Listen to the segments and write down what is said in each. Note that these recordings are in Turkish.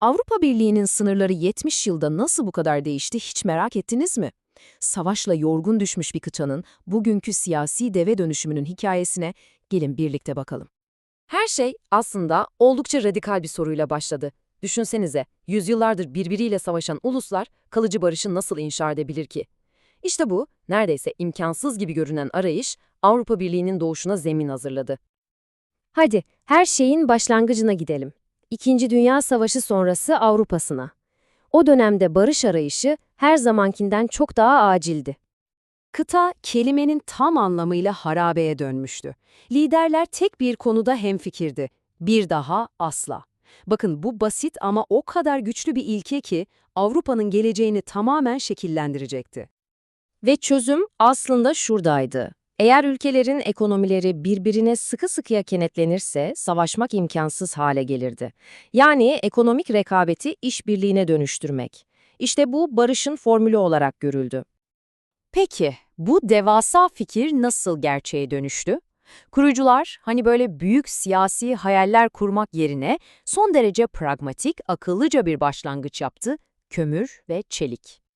Avrupa Birliği'nin sınırları 70 yılda nasıl bu kadar değişti hiç merak ettiniz mi? Savaşla yorgun düşmüş bir kıçanın bugünkü siyasi deve dönüşümünün hikayesine gelin birlikte bakalım. Her şey aslında oldukça radikal bir soruyla başladı. Düşünsenize, yüzyıllardır birbiriyle savaşan uluslar kalıcı barışı nasıl inşa edebilir ki? İşte bu, neredeyse imkansız gibi görünen arayış, Avrupa Birliği'nin doğuşuna zemin hazırladı. Hadi her şeyin başlangıcına gidelim. İkinci Dünya Savaşı sonrası Avrupa'sına. O dönemde barış arayışı her zamankinden çok daha acildi. Kıta kelimenin tam anlamıyla harabeye dönmüştü. Liderler tek bir konuda hemfikirdi. Bir daha asla. Bakın bu basit ama o kadar güçlü bir ilke ki Avrupa'nın geleceğini tamamen şekillendirecekti. Ve çözüm aslında şuradaydı. Eğer ülkelerin ekonomileri birbirine sıkı sıkıya kenetlenirse savaşmak imkansız hale gelirdi. Yani ekonomik rekabeti işbirliğine dönüştürmek. İşte bu barışın formülü olarak görüldü. Peki, bu devasa fikir nasıl gerçeğe dönüştü? Kurucular hani böyle büyük siyasi hayaller kurmak yerine son derece pragmatik, akıllıca bir başlangıç yaptı, kömür ve çelik.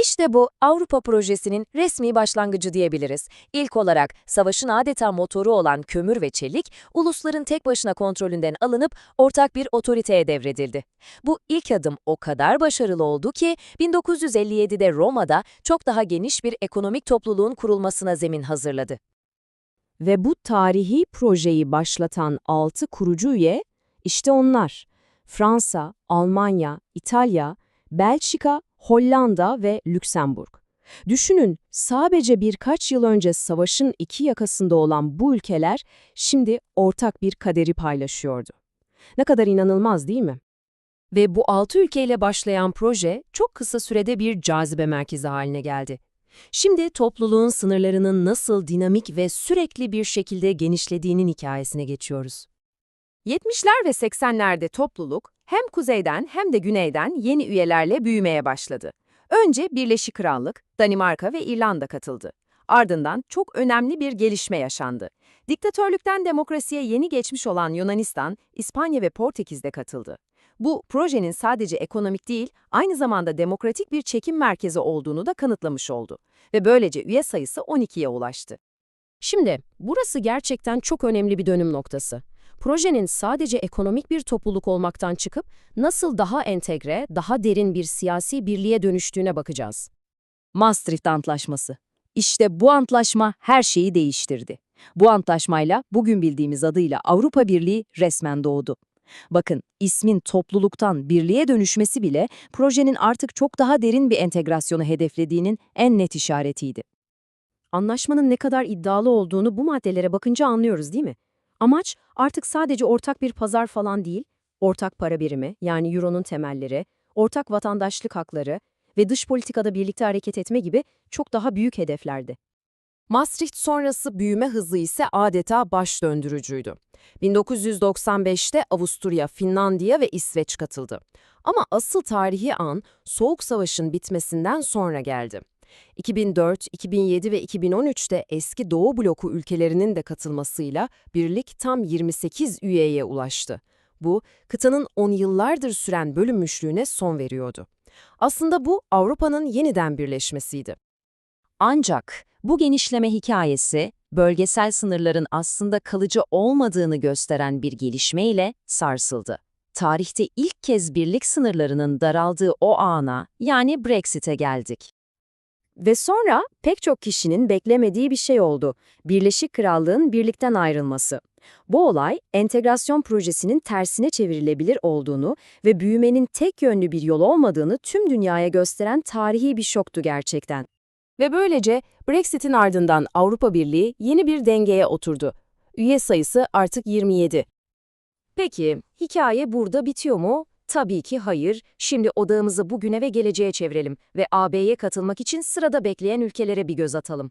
İşte bu Avrupa projesinin resmi başlangıcı diyebiliriz. İlk olarak savaşın adeta motoru olan kömür ve çelik, ulusların tek başına kontrolünden alınıp ortak bir otoriteye devredildi. Bu ilk adım o kadar başarılı oldu ki 1957'de Roma'da çok daha geniş bir ekonomik topluluğun kurulmasına zemin hazırladı. Ve bu tarihi projeyi başlatan 6 kurucu üye, işte onlar. Fransa, Almanya, İtalya, Belçika, Hollanda ve Lüksemburg. Düşünün, sadece birkaç yıl önce savaşın iki yakasında olan bu ülkeler şimdi ortak bir kaderi paylaşıyordu. Ne kadar inanılmaz değil mi? Ve bu altı ülkeyle başlayan proje çok kısa sürede bir cazibe merkezi haline geldi. Şimdi topluluğun sınırlarının nasıl dinamik ve sürekli bir şekilde genişlediğinin hikayesine geçiyoruz. 70'ler ve 80'lerde topluluk hem kuzeyden hem de güneyden yeni üyelerle büyümeye başladı. Önce Birleşik Krallık, Danimarka ve İrlanda katıldı. Ardından çok önemli bir gelişme yaşandı. Diktatörlükten demokrasiye yeni geçmiş olan Yunanistan, İspanya ve Portekiz'de katıldı. Bu, projenin sadece ekonomik değil, aynı zamanda demokratik bir çekim merkezi olduğunu da kanıtlamış oldu. Ve böylece üye sayısı 12'ye ulaştı. Şimdi, burası gerçekten çok önemli bir dönüm noktası. Projenin sadece ekonomik bir topluluk olmaktan çıkıp nasıl daha entegre, daha derin bir siyasi birliğe dönüştüğüne bakacağız. Maastricht Antlaşması. İşte bu antlaşma her şeyi değiştirdi. Bu antlaşmayla bugün bildiğimiz adıyla Avrupa Birliği resmen doğdu. Bakın, ismin topluluktan birliğe dönüşmesi bile projenin artık çok daha derin bir entegrasyonu hedeflediğinin en net işaretiydi. Anlaşmanın ne kadar iddialı olduğunu bu maddelere bakınca anlıyoruz değil mi? Amaç artık sadece ortak bir pazar falan değil, ortak para birimi yani euronun temelleri, ortak vatandaşlık hakları ve dış politikada birlikte hareket etme gibi çok daha büyük hedeflerdi. Maastricht sonrası büyüme hızı ise adeta baş döndürücüydü. 1995'te Avusturya, Finlandiya ve İsveç katıldı. Ama asıl tarihi an Soğuk Savaş'ın bitmesinden sonra geldi. 2004, 2007 ve 2013'te eski Doğu bloku ülkelerinin de katılmasıyla birlik tam 28 üyeye ulaştı. Bu, kıtanın 10 yıllardır süren bölünmüşlüğüne son veriyordu. Aslında bu Avrupa'nın yeniden birleşmesiydi. Ancak bu genişleme hikayesi, bölgesel sınırların aslında kalıcı olmadığını gösteren bir gelişmeyle sarsıldı. Tarihte ilk kez birlik sınırlarının daraldığı o ana, yani Brexit'e geldik. Ve sonra pek çok kişinin beklemediği bir şey oldu. Birleşik Krallığın birlikten ayrılması. Bu olay, entegrasyon projesinin tersine çevrilebilir olduğunu ve büyümenin tek yönlü bir yol olmadığını tüm dünyaya gösteren tarihi bir şoktu gerçekten. Ve böylece Brexit'in ardından Avrupa Birliği yeni bir dengeye oturdu. Üye sayısı artık 27. Peki, hikaye burada bitiyor mu? Tabii ki hayır. Şimdi odağımızı bugüne ve geleceğe çevirelim ve AB'ye katılmak için sırada bekleyen ülkelere bir göz atalım.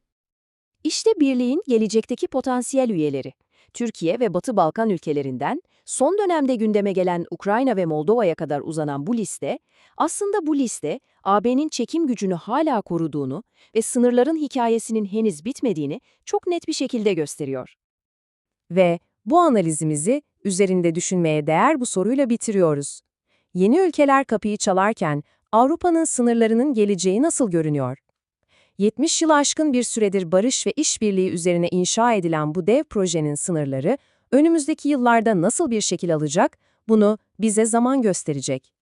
İşte birliğin gelecekteki potansiyel üyeleri. Türkiye ve Batı Balkan ülkelerinden son dönemde gündeme gelen Ukrayna ve Moldova'ya kadar uzanan bu liste, aslında bu liste AB'nin çekim gücünü hala koruduğunu ve sınırların hikayesinin henüz bitmediğini çok net bir şekilde gösteriyor. Ve bu analizimizi üzerinde düşünmeye değer bu soruyla bitiriyoruz. Yeni ülkeler kapıyı çalarken Avrupa'nın sınırlarının geleceği nasıl görünüyor? 70 yılı aşkın bir süredir barış ve işbirliği üzerine inşa edilen bu dev projenin sınırları önümüzdeki yıllarda nasıl bir şekil alacak, bunu bize zaman gösterecek.